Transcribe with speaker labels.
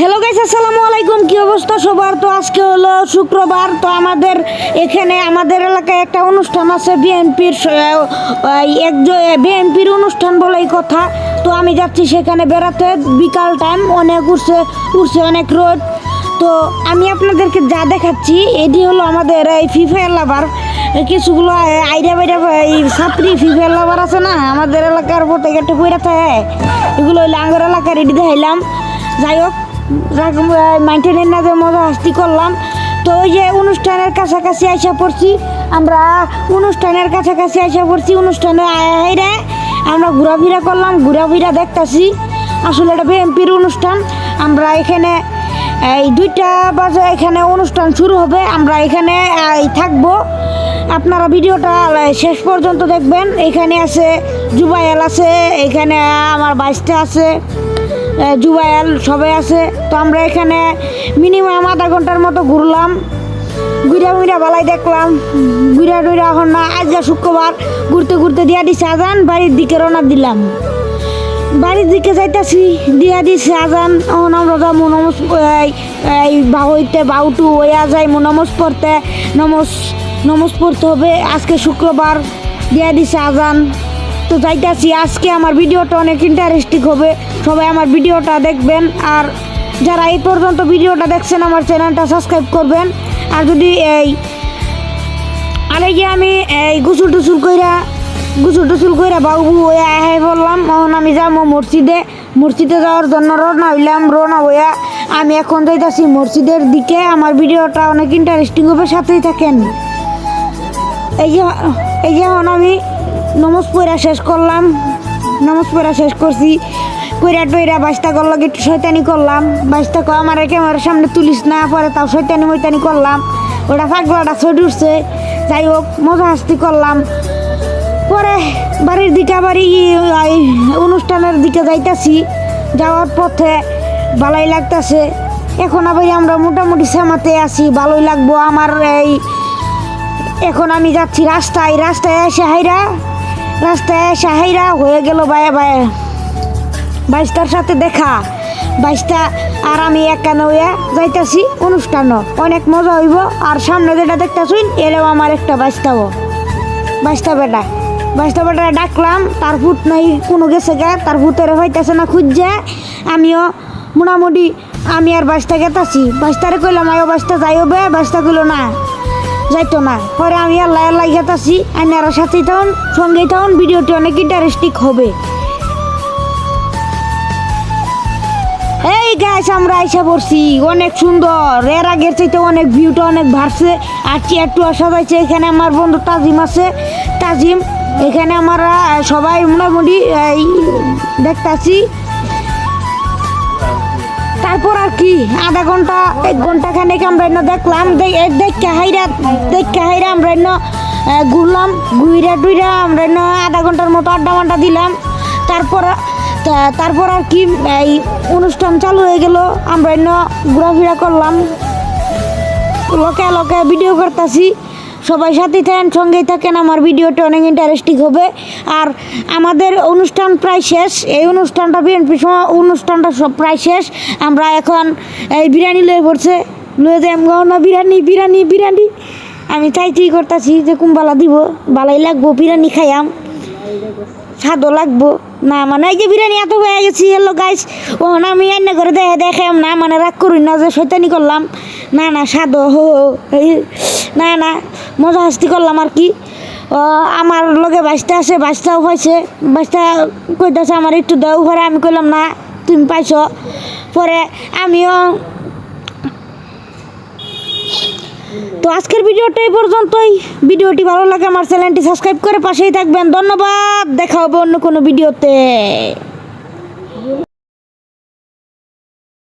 Speaker 1: Hello guys আসসালামু আলাইকুম। কি অবস্থা সবার? তো আজকে হলো শুক্রবার। তো আমাদের এখানে আমাদের এলাকায় একটা অনুষ্ঠান আছে বিএনপির এক বিএনপির অনুষ্ঠান বলেই কথা। তো আমি যাচ্ছি সেখানে বেড়াতে। বিকাল টাইম অনেক উঠছে উঠছে অনেক রোদ। তো আমি আপনাদেরকে যা দেখাচ্ছি, এটি হলো আমাদের এই ফিফা লাভার কিছুগুলো আইডিয়া বাইরা এই ছাত্রী ফিফা লাভার আছে না, আমাদের এলাকার প্রত্যেক একটা বইরা থাকে। এগুলো হইলে আঙ্গর এলাকার, এটি দেখাইলাম। যাই হোক মাইন্টেনের না মজা হাস্তি করলাম। তো ওই যে অনুষ্ঠানের কাছাকাছি আইসা পড়ছি, আমরা অনুষ্ঠানের কাছাকাছি আইসা পড়ছি, অনুষ্ঠানে আইরে আমরা ঘোরাফেরা করলাম, ঘোরাফেরা দেখতাছি। আসলে এটা বিএমপির অনুষ্ঠান। আমরা এখানে, এই দুইটা বাজে এখানে অনুষ্ঠান শুরু হবে। আমরা এখানে থাকব। আপনারা ভিডিওটা শেষ পর্যন্ত দেখবেন। এখানে আছে জুবাইল আছে, এখানে আমার বাইশটা আছে। এ, জুবাইল সবাই আছে। তো আমরা এখানে মিনিমাম আধা ঘণ্টার মতো ঘুরলাম। ঘুরা ঘুরা বালাই দেখলাম। ঘুরা টুরা এখন না আজকে শুক্রবার ঘুরতে ঘুরতে দিয়া দিছে আজান বাড়ির দিকে রওনা দিলাম। বাড়ির দিকে যাইতাছি দিয়া দিছে আজান। এখন আমরা যাব নমস এই- বাহইতে বাউটু হইয়া যাই নমস পড়তে। নমস নমস পড়তে হবে। আজকে শুক্রবার দিয়া দিছে আজান। তো যাইতাছি, আজকে আমার ভিডিওটা অনেক ইন্টারেস্টিং হবে। সবাই আমার ভিডিওটা দেখবেন, আর যারা এই পর্যন্ত ভিডিওটা দেখছেন, আমার চ্যানেলটা সাবস্ক্রাইব করবেন। আর যদি এই, আর এই যে আমি এই গুসুল টুসুল কইরা, গুসুল টুসুল কইরা বাবু হয়ে আহে বললাম এখন আমি যাব মসজিদে। মসজিদে যাওয়ার জন্য রওনা হইলাম, রওনা হইয়া আমি এখন যাইতাছি মসজিদের দিকে। আমার ভিডিওটা অনেক ইন্টারেস্টিং হবে, সাথেই থাকেন। এই যে এই যে এখন আমি নমজ পড়া শেষ করলাম। নমজ পড়া শেষ করছি। কইরা টইরা বাইশটা করল একটু শয়তানি করলাম। বাইশটা কয় আমার ক্যামেরার সামনে তুলিস না, পরে তাও শয়তানি ময়তানি করলাম। ওটা পাগলাটা ছড়ি উঠছে। যাই হোক, মজা হাস্তি করলাম। পরে বাড়ির দিকে আবার অনুষ্ঠানের দিকে যাইতাছি। যাওয়ার পথে ভালোই লাগতাছে। এখন আবার আমরা মোটামুটি সেমাতে আছি, ভালোই লাগবো। আমার এই, এখন আমি যাচ্ছি রাস্তায়। রাস্তায় এসে হাইরা রাস্তায় এসে হাইরা হয়ে গেল বায়ে বায়ে। বাইশটার সাথে দেখা। বাইশটা আর আমি একানে হইয়া যাইতাছি অনুষ্ঠানও অনেক মজা হইব। আর সামনে যেটা দেখতেছুন এলেও আমার একটা বাইশটাও বাইশটা বেটা। বাইশটা বেটা ডাকলাম, তার ফুট নাই, কোনো গেছে গে, তার ফুটের হইতেছে না খুঁজছে আমিও মোটামুটি আমি আর বাইশটা গেতাছি। বাইশটারে কইলাম, আয়ো বাইশটা যাইও বে, বাইশটা কইলো না। যাইতো না। পরে আমি আল্লাহ আল্লাহ গেতাছি আইনারা সাথেই তখন সঙ্গেই তখন ভিডিওটি অনেক ইন্টারেস্টিং হবে। এই গাছ আমরা আইসা পড়ছি, অনেক সুন্দর। এর আগের চাইতে অনেক ভিউটা অনেক বাড়ছে। আর চেয়ার টুয়ার সাজাইছে এখানে আমার বন্ধু তাজিম আছে। তাজিম, এখানে আমরা সবাই মোটামুটি দেখতাছি। আধা ঘণ্টা, এক ঘণ্টা খানেক আমরা এনে দেখলাম। দেখে হাইরা দেখে হাইরা আমরা এনে ঘুরলাম। ঘুইরা টুইরা আমরা এনে আধা ঘণ্টার মতো আড্ডা মাড্ডা দিলাম। তারপর তারপর আর কি, এই অনুষ্ঠান চালু হয়ে গেল। আমরা এনে ঘোরাফেরা করলাম। লোকে লোকে ভিডিও করতেছি। সবাই সাথে থাকেন, সঙ্গেই থাকেন, আমার ভিডিওটা অনেক ইন্টারেস্টিং হবে। আর আমাদের অনুষ্ঠান প্রায় শেষ, এই অনুষ্ঠানটা বিএনপি অনুষ্ঠানটা সব প্রায় শেষ। আমরা এখন এই বিরিয়ানি লয়ে পড়ছে। লয়ে যাই না বিরিয়ানি বিরিয়ানি বিরিয়ানি। আমি চাইতেই করতেছি যে কুম্বালা দিব, বালাই লাগবো, বিরিয়ানি খাইয়াম। স্বাদও লাগবো। না মানে এই যে বিরিয়ানি এত হয়ে গেছি হ্যালো গাইস ও না, আমি রান্না করে দেখে দেখাম না মানে রাগ করুন না যে শৈতানি করলাম। না না, স্বাদও হো। না না মজা হাস্তি করলাম আর কি। আমার লগে বাসটা আছে বাসটাও পাইছে বাসটা কইতাছে আমার একটু দেও ঘরে আমি কইলাম, না, তুমি পাইছ। পরে আমিও তো আজকের ভিডিওটা এই পর্যন্তই। ভিডিওটি ভালো লাগে আমার চ্যানেলটি সাবস্ক্রাইব করে পাশেই থাকবেন। ধন্যবাদ, দেখা হবে অন্য কোনো ভিডিওতে।